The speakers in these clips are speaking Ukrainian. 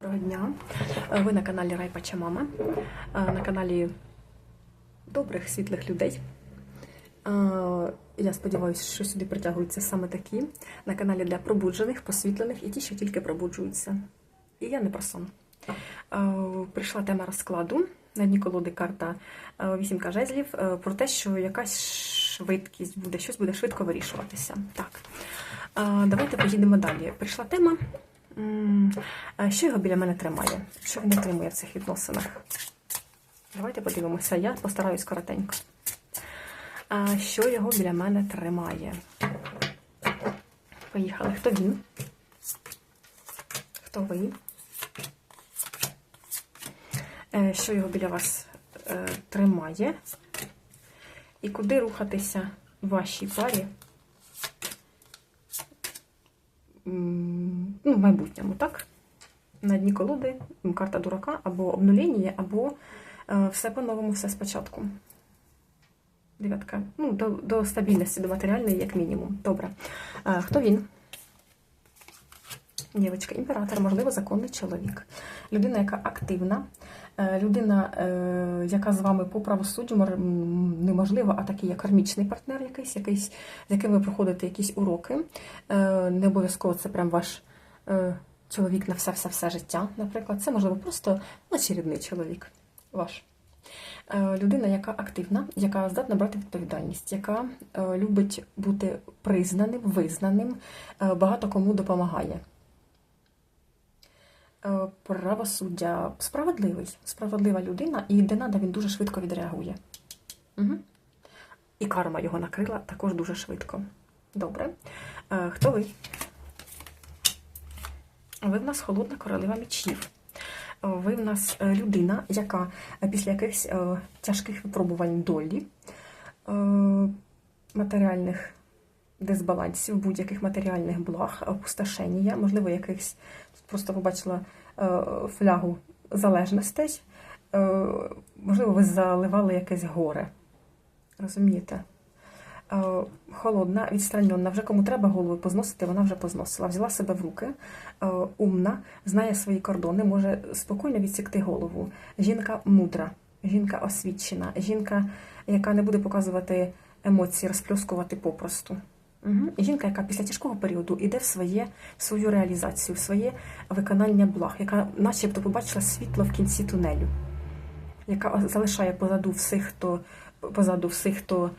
Доброго дня. Е, Ви на каналі Райпача Мама, е, на каналі добрих світлих людей. Е, Я сподіваюся, що сюди притягуються саме такі на каналі для пробуджених, посвітлених і ті, що тільки пробуджуються. І я не про сон. Прийшла тема розкладу. На дні колоди карта вісімка жезлів про те, що якась швидкість буде, щось буде швидко вирішуватися. Так, давайте поїдемо далі. Прийшла тема. Що його біля мене тримає? Що він отримує в цих відносинах? Давайте подивимося. Я постараюсь коротенько. Що його біля мене тримає? Поїхали. Хто він? Хто ви? Е, Що його біля вас е, тримає? І куди рухатися в вашій парі? Ну, в майбутньому, так? На дні колоди карта дурака або обнулення, або е, все по-новому, все спочатку. Дев'ятка. Ну, до, до стабільності, до матеріальної, як мінімум. Добре. Е, хто він? Дівочка, імператор, можливо, законний чоловік. Людина, яка активна, е, людина, яка з вами по правосуддю неможливо, а такий як кармічний партнер якийсь, якийсь, з яким ви проходите якісь уроки. Не обов'язково це прям ваш чоловік на все-все-все життя, наприклад. Це, можливо, просто очередний чоловік ваш. Е, Людина, яка активна, яка здатна брати відповідальність, яка е, любить бути признаним, визнаним, е, багато кому допомагає. Е, Правосуддя справедливий, справедлива людина, і де надо, він дуже швидко відреагує. Угу. І карма його накрила також дуже швидко. Добре. Е, Хто ви? Ви в нас холодна королева мечів. Е, Ви в нас е, людина, яка е, після якихось е, тяжких випробувань долі, матеріальних дисбалансів, будь-яких матеріальних благ, опустошення, можливо, якихось просто побачила флягу залежностей, можливо, ви заливали якесь горе. Розумієте? Е, Холодна, відстранена, вже кому треба голову позносити, вона вже позносила. Взяла себе в руки, е, умна, знає свої кордони, може спокійно відсікти голову. Жінка мудра, жінка освічена, жінка, яка не буде показувати емоції, розпльоскувати попросту. Угу. Жінка, яка після тяжкого періоду йде в своє, в свою реалізацію, в своє виконання благ, яка начебто побачила світло в кінці тунелю, яка залишає позаду всіх, хто позаду всіх, хто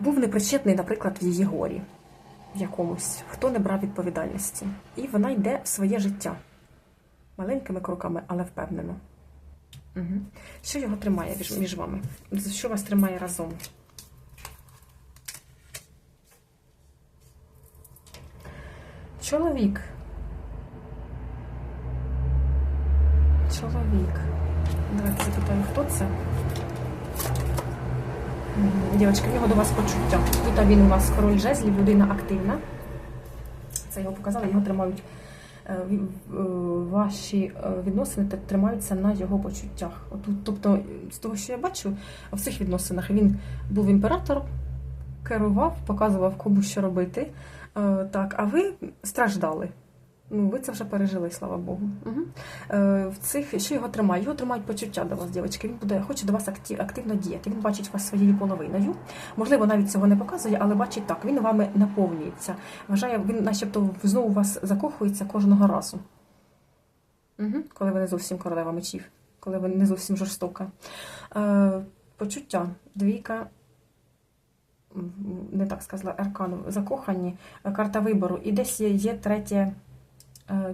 був непричетний, наприклад, в її горі в якомусь, хто не брав відповідальності. І вона йде в своє життя маленькими кроками, але впевнено. Угу. Що його тримає між, вами? Що вас тримає разом? Чоловік. Чоловік. Давайте запитаємо, хто це? Дівчатки, в нього до вас почуття. Тут він у вас король жезлів, людина активна. Це його показали, його тримають. е, в- Ваші е, відносини тримаються на його почуттях. Тобто, з того, що я бачу, в цих відносинах він був імператором, керував, показував кому що робити. Е, Так, а ви страждали. Ну, ви це вже пережили, слава Богу. Угу. Е, в цих що його тримає? Його тримають почуття до вас, дівчатки. Він буде хоче до вас актив, активно діяти. Він бачить вас своєю половиною. Можливо, навіть цього не показує, але бачить так. Він вами наповнюється. Вважає, він, начебто, знову вас закохується кожного разу. Угу. Коли ви не зовсім королева мечів, коли ви не зовсім жорстока. Е, почуття, двійка. Не так сказала, аркану, закохані, карта вибору. І десь є, є третє,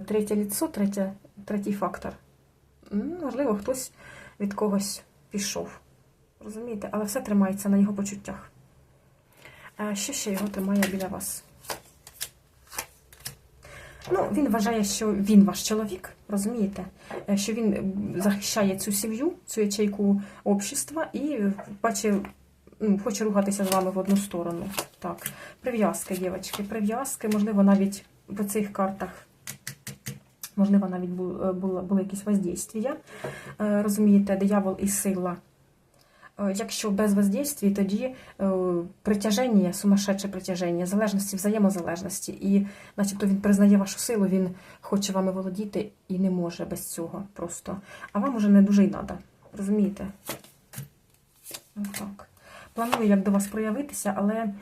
третє ліцо, третє, третій фактор. Можливо, хтось від когось пішов. Розумієте? Але все тримається на його почуттях. Що ще його тримає біля вас? Ну, він вважає, що він ваш чоловік, розумієте? Е, Що він захищає цю сім'ю, цю ячейку общества і бачить, ну, хоче рухатися з вами в одну сторону. Так, прив'язки, дівчатки, прив'язки, можливо, навіть по цих картах. Можливо, навіть е, було, були якісь воздействия. Е, Розумієте, диявол і сила. Е, Якщо без воздействия, тоді притяження, сумасшедше притяження, залежності, взаємозалежності. І начебто він признає вашу силу, він хоче вами володіти і не може без цього просто. А вам уже не дуже й треба. Розумієте? Ну, так. Планую як до вас проявитися, але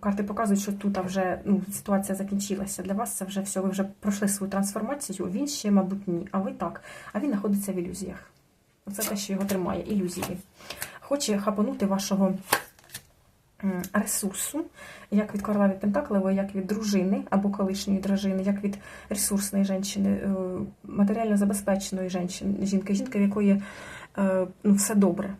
карти показують, що тут вже ну, ситуація закінчилася. Для вас це вже все, ви вже пройшли свою трансформацію, він ще, мабуть, ні. А ви так. А він знаходиться в ілюзіях. Оце те, що його тримає, ілюзії. Хоче хапанути вашого ресурсу, як від королеви Пентаклевої, як від дружини або колишньої дружини, як від ресурсної жінки, матеріально забезпеченої жінки, жінки, жінки, в якої е, ну, все добре.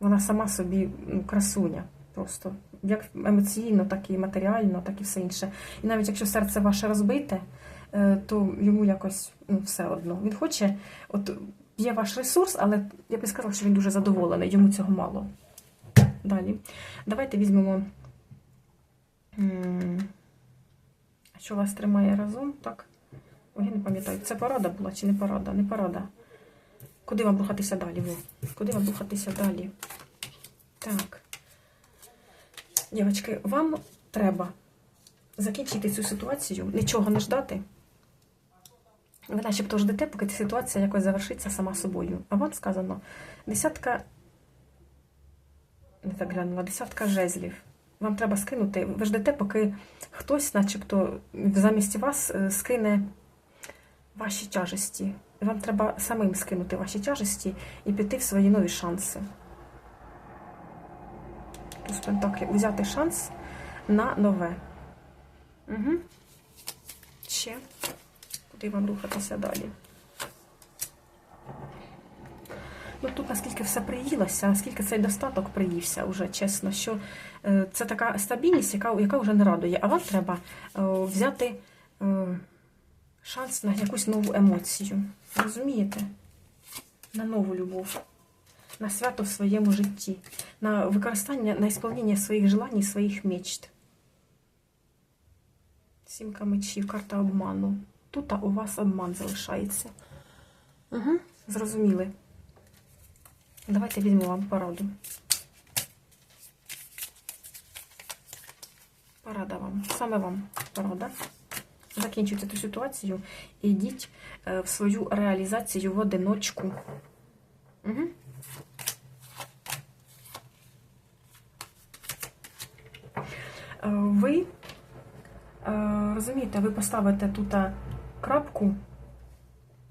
Вона сама собі ну, красуня. Просто як емоційно, так і матеріально, так і все інше. І навіть якщо серце ваше розбите, е, то йому якось ну, все одно. Він хоче, от є ваш ресурс, але я би сказала, що він дуже задоволений, йому цього мало. Далі. Давайте візьмемо. що вас тримає разом? Так? Ой, я не пам'ятаю, це порада була чи не порада? Не порада. Куди вам рухатися далі? Куди вам рухатися далі? Так. Дівчатки, вам треба закінчити цю ситуацію, нічого не ждати. Ви начебто ждете, поки ця ситуація якось завершиться сама собою. А вам сказано, десятка, не так глянула, десятка жезлів. Вам треба скинути. Ви ждете, поки хтось, начебто, замість вас е, скине ваші тяжесті. Вам треба самим скинути ваші тяжесті і піти в свої нові шанси. Туз Пентаклів. Взяти шанс на нове. Угу. Ще. Куди вам рухатися далі? Ну тут наскільки все приїлося, наскільки цей достаток приївся уже, чесно, що е, це така стабільність, яка, яка вже не радує. А вам треба е, взяти е, шанс на якусь нову емоцію. Розумієте? На нову любов, на свято в своєму житті, на використання, на ісполнення своїх желань, своїх мечт. Сімка мечів, карта обману. Тут у вас обман залишається. Угу. Зрозуміли. Давайте візьму вам пораду. Порада вам. Саме вам порада. Закінчуйте цю ситуацію і йдіть е, в свою реалізацію в одиночку. Угу. Ви е, розумієте, ви поставите тут е, крапку.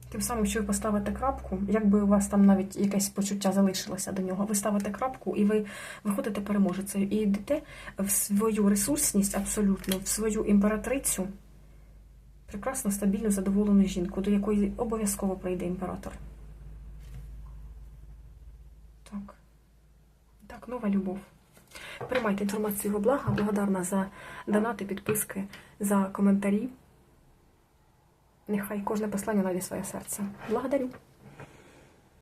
Тим самим, що ви поставите крапку, якби у вас там навіть якесь почуття залишилося до нього, ви ставите крапку і ви виходите переможецею. І йдете в свою ресурсність абсолютно, в свою імператрицю, прекрасну, стабільну, задоволену жінку, до якої обов'язково прийде імператор. Так. Так, нова любов. Приймайте інформацію во блага. Благодарна за донати, підписки, за коментарі. Нехай кожне послання знайде своє серце. Благодарю.